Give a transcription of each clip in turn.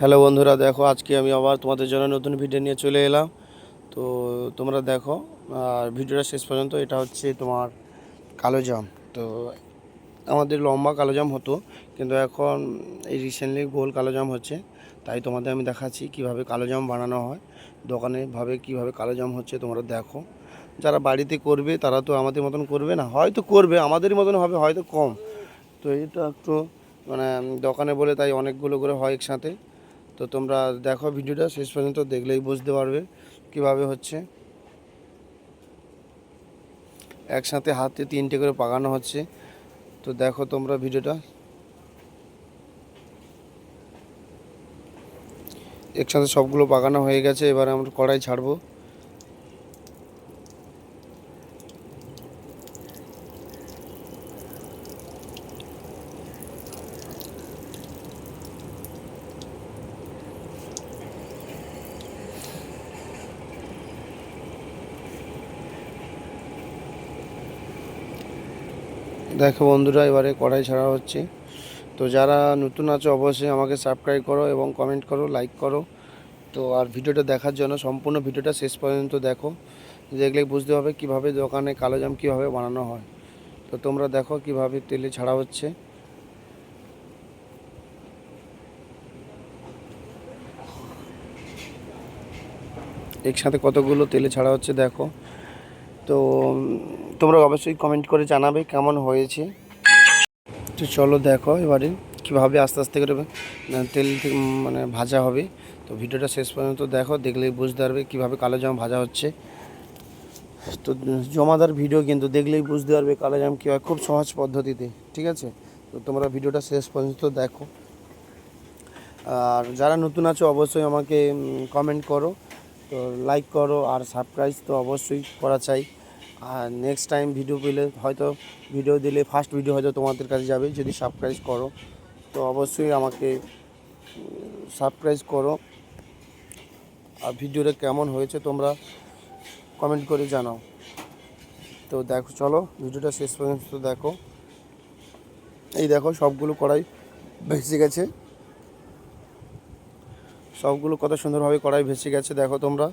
Hello বন্ধুরা, দেখো আজকে আমি আবার তোমাদের জন্য নতুন ভিডিও নিয়ে চলে এলাম। তো তোমরা দেখো, আর ভিডিওটা শেষ পর্যন্ত, এটা হচ্ছে তোমার কালো জাম। তো আমাদের লম্বা কালো জাম হতো, কিন্তু এখন এই রিসেন্টলি গোল কালো জাম হচ্ছে। তাই তোমাদের আমি দেখাচ্ছি কীভাবে কালো জাম বানানো হয়, দোকানে ভাবে কীভাবে কালো জাম হচ্ছে, তোমরা দেখো। যারা বাড়িতে করবে, তারা তো আমাদের মতন করবে না। হয়তো করবে, আমাদের মতন হবে, হয়তো কম। তো এটা একটু মানে দোকানে বলে তাই অনেকগুলো করে হয় একসাথে। তো তোমরা দেখো ভিডিওটা, শেষ পর্যন্ত দেখলেই বুঝতে পারবে কীভাবে হচ্ছে। একসাথে হাতে তিনটে করে পাকানো হচ্ছে। তো দেখো তোমরা ভিডিওটা। একসাথে সবগুলো পাকানো হয়ে গেছে, এবার আমরা কড়াই ছাড়বো। দেখো বন্ধুরা, এবারে কড়াই ছাড়া হচ্ছে। তো যারা নতুন আছো, অবশ্যই আমাকে সাবস্ক্রাইব করো এবং কমেন্ট করো লাইক করো। তো আর ভিডিওটা দেখার জন্য, সম্পূর্ণ ভিডিওটা শেষ পর্যন্ত দেখো। দেখলে বুঝতে হবে কীভাবে দোকানে কালো জাম কীভাবে বানানো হয়। তো তোমরা দেখো কীভাবে তেলে ছাড়া হচ্ছে। একসাথে কতগুলো তেলে ছাড়া হচ্ছে দেখো। তো তোমরা অবশ্যই কমেন্ট করে জানাবে কেমন হয়েছে। তো চলো দেখো এবারে কীভাবে আস্তে আস্তে করে তেল মানে ভাজা হবে। তো ভিডিওটা শেষ পর্যন্ত দেখো, দেখলেই বুঝতে পারবে কীভাবে কালো জাম ভাজা হচ্ছে। তো জমাদার ভিডিও কিন্তু দেখলেই বুঝতে পারবে কালো জাম কী হয় খুব সহজ পদ্ধতিতে, ঠিক আছে? তো তোমরা ভিডিওটা শেষ পর্যন্ত দেখো। আর যারা নতুন আছো, অবশ্যই আমাকে কমেন্ট করো। তো লাইক করো আর সাবস্ক্রাইব তো অবশ্যই করা চাই। আর নেক্সট টাইম ভিডিও পেলে হয়তো ভিডিও দিলে ফার্স্ট ভিডিও হয়তো তোমাদের কাছে যাবে, যদি সাবস্ক্রাইব করো। তো অবশ্যই আমাকে সাবস্ক্রাইব করো। আর ভিডিওটা কেমন হয়েছে তোমরা কমেন্ট করে জানাও। তো দেখো, চলো ভিডিওটা শেষ পর্যন্ত দেখো। এই দেখো, সবগুলো কড়াই ভেসে গেছে। সবগুলো কত সুন্দরভাবে কড়াই ভেসে গেছে, দেখো তোমরা।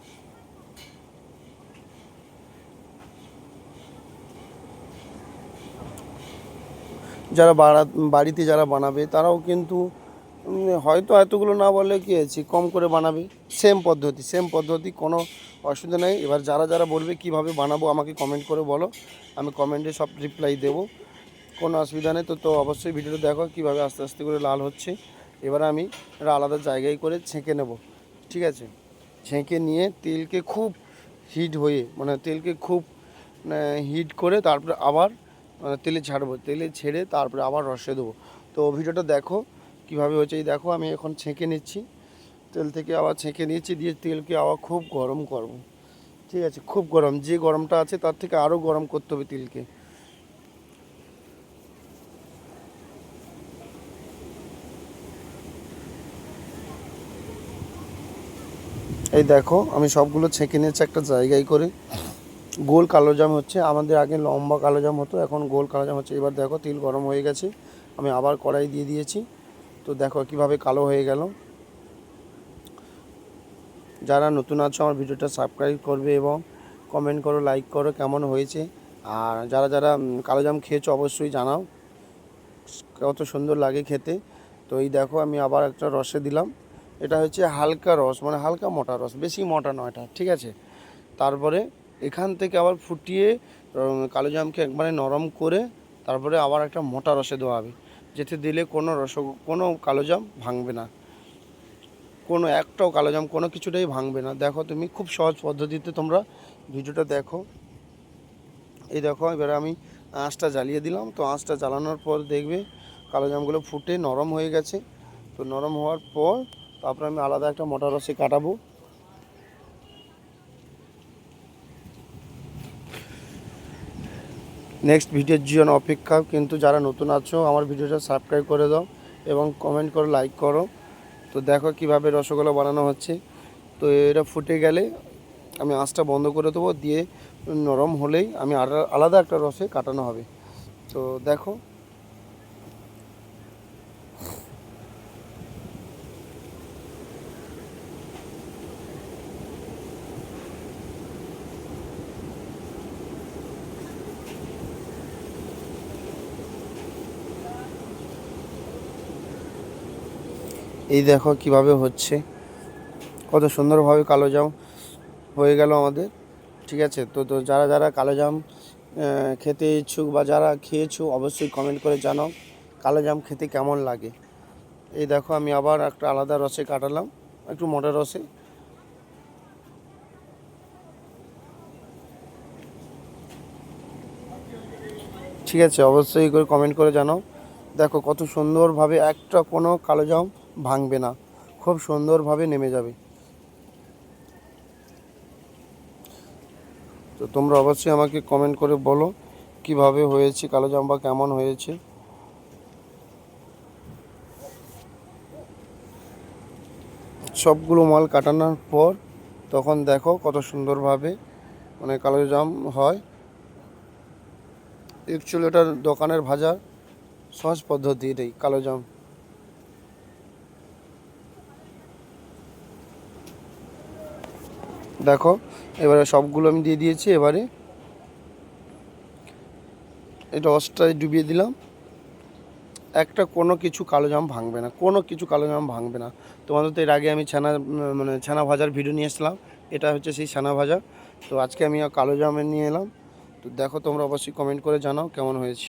যারা বাড়িতে যারা বানাবে, তারাও কিন্তু হয়তো এতগুলো না বললে কি আছে কম করে বানাবে। সেম পদ্ধতি সেম পদ্ধতি, কোনো অসুবিধা নেই। এবার যারা যারা বলবে কীভাবে বানাবো, আমাকে কমেন্ট করে বলো। আমি কমেন্টে সব রিপ্লাই দেবো। কোনো অসুবিধা নেই। তো তো অবশ্যই ভিডিওটা দেখো কীভাবে আস্তে আস্তে করে লাল হচ্ছে। এবার আমি এটা আলাদা জায়গায় করে ছেঁকে নেব। ঠিক আছে? ছেঁকে নিয়ে তেলকে খুব হিট হয়ে মানে তেলকে খুব হিট করে তারপরে আবার মানে তেলে ছাড়বো, তেলে ছেড়ে তারপরে আবার রসে দেবো। তো ভিডিওটা দেখো, কীভাবে হয়েছে এই দেখো, আমি এখন ছেঁকে নিচ্ছি। তেল থেকে আবার ছেঁকে নিয়েছি, দিয়ে তেলকে আবার খুব গরম করব। ঠিক আছে, খুব গরম, যে গরমটা আছে তার থেকে আরও গরম করতে হবে তেলকে। এই দেখো, আমি সবগুলো ছেঁকে নিয়েছি একটা জায়গায় করে। গোল কালো জাম হচ্ছে। আমাদের আগে লম্বা কালো জাম হতো এখন গোল কালো জাম হচ্ছে। এবার দেখো তেল গরম হয়ে গেছে। আমি আবার কড়াই দিয়ে দিয়েছি। তো দেখো কীভাবে কালো হয়ে গেল। যারা নতুন আছো আমার ভিডিওটা সাবস্ক্রাইব করবে এবং কমেন্ট করো লাইক করো কেমন হয়েছে। আর যারা যারা উম, কালো জাম খেয়েছো অবশ্যই জানাও। কত সুন্দর লাগে খেতে। তো এই দেখো আমি আবার একটা রসে দিলাম। এটা হচ্ছে হালকা রস মানে হালকা মোটা রস বেশি মোটা নয় এটা ঠিক আছে? তারপরে এখান থেকে আবার ফুটিয়ে কালো জামকে একবারে নরম করে তারপরে আবার একটা মোটা রসে দেওয়া হবে যেতে দিলে কোনো রস, কোনো কালো জাম ভাঙবে না। কোনো একটাও কালো জাম, কোনো কিছুটাই ভাঙবে না। দেখো তুমি খুব সহজ পদ্ধতিতে তোমরা ভিডিওটা দেখো। এই দেখো, এবারে আমি আঁচটা জ্বালিয়ে দিলাম। তো আঁচটা জ্বালানোর পর দেখবে কালো জামগুলো ফুটে নরম হয়ে গেছে। তো নরম হওয়ার পর তারপরে আমি আলাদা একটা মোটা রসে কাটাবো। নেক্সট ভিডিওর জন্য অপেক্ষা কিন্তু যারা নতুন আছো, আমার ভিডিওটা সাবস্ক্রাইব করে দাও এবং কমেন্ট করো লাইক করো। তো দেখো কীভাবে রসগোল্লা বানানো হচ্ছে। তো এটা ফুটে গেলে আমি আঁচটা বন্ধ করে দেবো, দিয়ে নরম হলেই আমি আলা- আলাদা একটা রসে কাটানো হবে। তো দেখো এই দেখো কীভাবে হচ্ছে। কত সুন্দরভাবে কালো জাম হয়ে গেল আমাদের, ঠিক আছে? তো তো যারা যারা কালো জাম খেতে ইচ্ছুক বা যারা খেয়েছো, অবশ্যই কমেন্ট করে জানাও কালো জাম খেতে কেমন লাগে। এই দেখো, আমি আবার একটা আলাদা রসে কাটালাম, একটু মোটা রসে। ঠিক আছে, অবশ্যই করে কমেন্ট করে জানাও। দেখো কত সুন্দরভাবে একটা কোনো কালো জাম ভাঙবে না, খুব সুন্দরভাবে নেমে যাবে। তো তোমরা অবশ্যই আমাকে কমেন্ট করে বলো কীভাবে হয়েছে, কালো জাম বা কেমন হয়েছে। সবগুলো মাল কাটানোর পর তখন দেখো কত সুন্দরভাবে মানে কালো জাম হয়। অ্যাকচুয়ালি ওটার দোকানের ভাজা সহজ পদ্ধতি এটাই কালো জাম। দেখো, এবারে সবগুলো আমি দিয়ে দিয়েছি, এবারে এটা অস্টায় ডুবিয়ে দিলাম। একটা কোনো কিছু কালো জাম ভাঙবে না, কোনো কিছু কালো জাম ভাঙবে না। তোমাদের তো এর আগে আমি ছানা মানে ছানা ভাজার ভিডিও নিয়ে এসলাম এটা হচ্ছে সেই ছানা ভাজা। তো আজকে আমি কালো জামের নিয়ে এলাম। তো দেখো তোমরা অবশ্যই কমেন্ট করে জানাও কেমন হয়েছে।